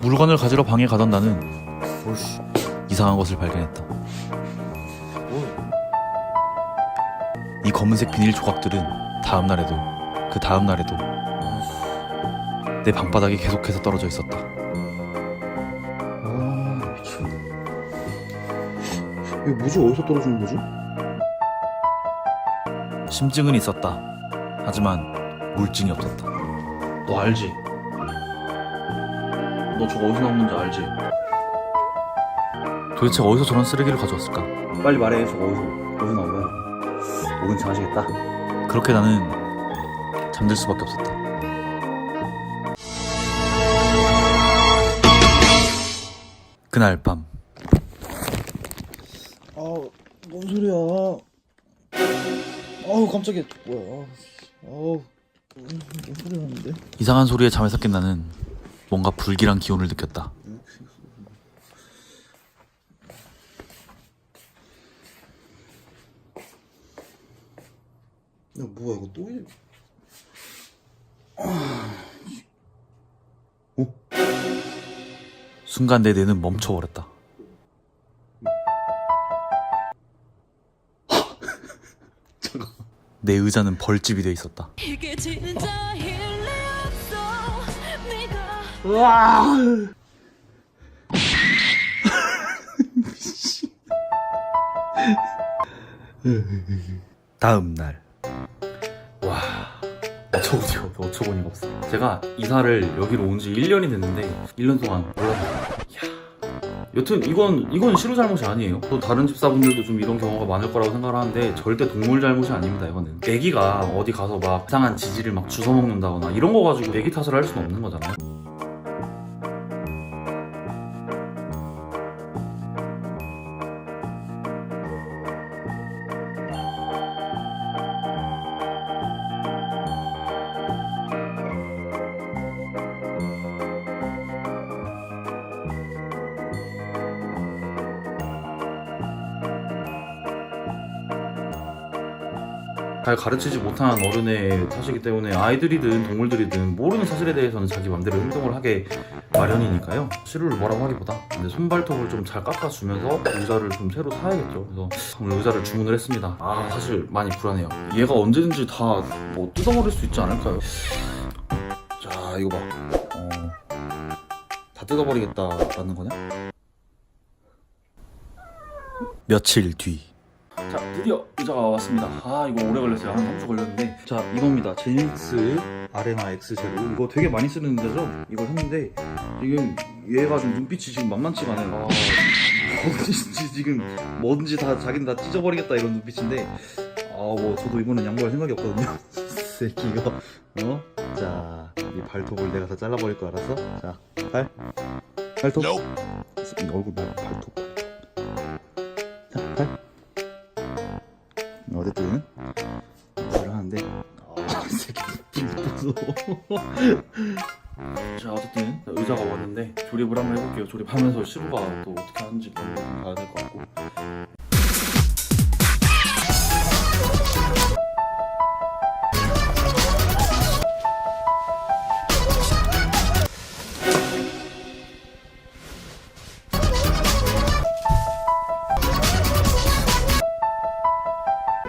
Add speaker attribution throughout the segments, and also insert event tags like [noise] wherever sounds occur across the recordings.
Speaker 1: 물건을 가지러 방에 가던 나는
Speaker 2: 오씨.
Speaker 1: 이상한 것을 발견했다.
Speaker 2: 뭐?
Speaker 1: 이 검은색 비닐 조각들은 다음 날에도 그 다음 날에도 내 방바닥에 계속해서 떨어져 있었다.
Speaker 2: 아 미친. 이거 뭐지? 어디서 떨어지는 거지?
Speaker 1: 심증은 있었다. 하지만 물증이 없었다.
Speaker 2: 너 알지? 너 저거 어디서 나온 건지 알지?
Speaker 1: 도대체 어디서 저런 쓰레기를 가져왔을까?
Speaker 2: 빨리 말해. 저거 어디서 어디서 나온 거야? 오긴 잘하시겠다.
Speaker 1: 그렇게 나는 잠들 수밖에 없었다. 그날 밤
Speaker 2: 아, 뭔 소리야? 아우 깜짝이야. 뭐야? 아우, 뭔 소리 나는데?
Speaker 1: 이상한 소리에 잠에서 깬 나는 뭔가 불길한 기운을 느꼈다.
Speaker 2: 야 뭐야 이거 또 일?
Speaker 1: 순간 내 뇌는 멈춰버렸다. [laughs] 내 의자는 벌집이 돼 있었다.
Speaker 3: 이게 진짜 없어 네가
Speaker 1: 다음 날. 와. 어처구니가 없어, 어처구니가 없어. 제가 이사를 여기로 온 지 1년이 됐는데, 1년 동안 몰랐어요. 이야. 여튼, 이건, 이건 시루 잘못이 아니에요. 또 다른 집사분들도 좀 이런 경우가 많을 거라고 생각을 하는데, 절대 동물 잘못이 아닙니다, 이거는. 애기가 어디 가서 막 이상한 지지를 막 주워 먹는다거나, 이런 거 가지고 애기 탓을 할 수는 없는 거잖아요. 잘 가르치지 못한 어른의 탓이기 때문에 아이들이든 동물들이든 모르는 사실에 대해서는 자기 맘대로 행동을 하게 마련이니까요. 시루를 뭐라고 하기보다 근데 손발톱을 좀 잘 깎아주면서 의자를 좀 새로 사야겠죠. 그래서 오늘 의자를 주문을 했습니다. 아 사실 많이 불안해요. 얘가 언제든지 다 뭐 뜯어버릴 수 있지 않을까요? 자 이거 봐. 어, 다 뜯어버리겠다라는 거냐? 며칠 뒤. 자 드디어 의자가 왔습니다. 아 이거 오래 걸렸어요. 한 3주 걸렸는데. 자 이겁니다. 제니스 아레나 X 제로. 이거 되게 많이 쓰는 의자죠? 이거 샀는데 지금 얘가 좀 눈빛이 지금 만만치가 않아요. 아, [laughs] 어딘지 지금 뭐든지 다 자기는 다 찢어버리겠다 이런 눈빛인데 아뭐 저도 이거는 양보할 생각이 없거든요. [laughs] 새끼가. 어? 자 이 발톱을 내가 다 잘라버릴 거 알았어? 자 발. 발톱. 얼굴 말 발톱. 자 발 무서워. 자 어쨌든 의자가 왔는데 조립을 한번 해볼게요. 조립하면서 시루가 또 어떻게 하는지 좀 봐야 될 것 같고.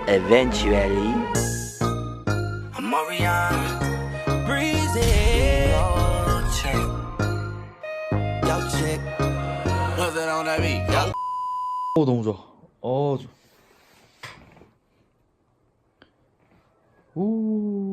Speaker 4: Eventually,
Speaker 5: Mariana, breezy. That on that beat? Yo.
Speaker 2: 어 너무 좋아. 어. 좋- 오.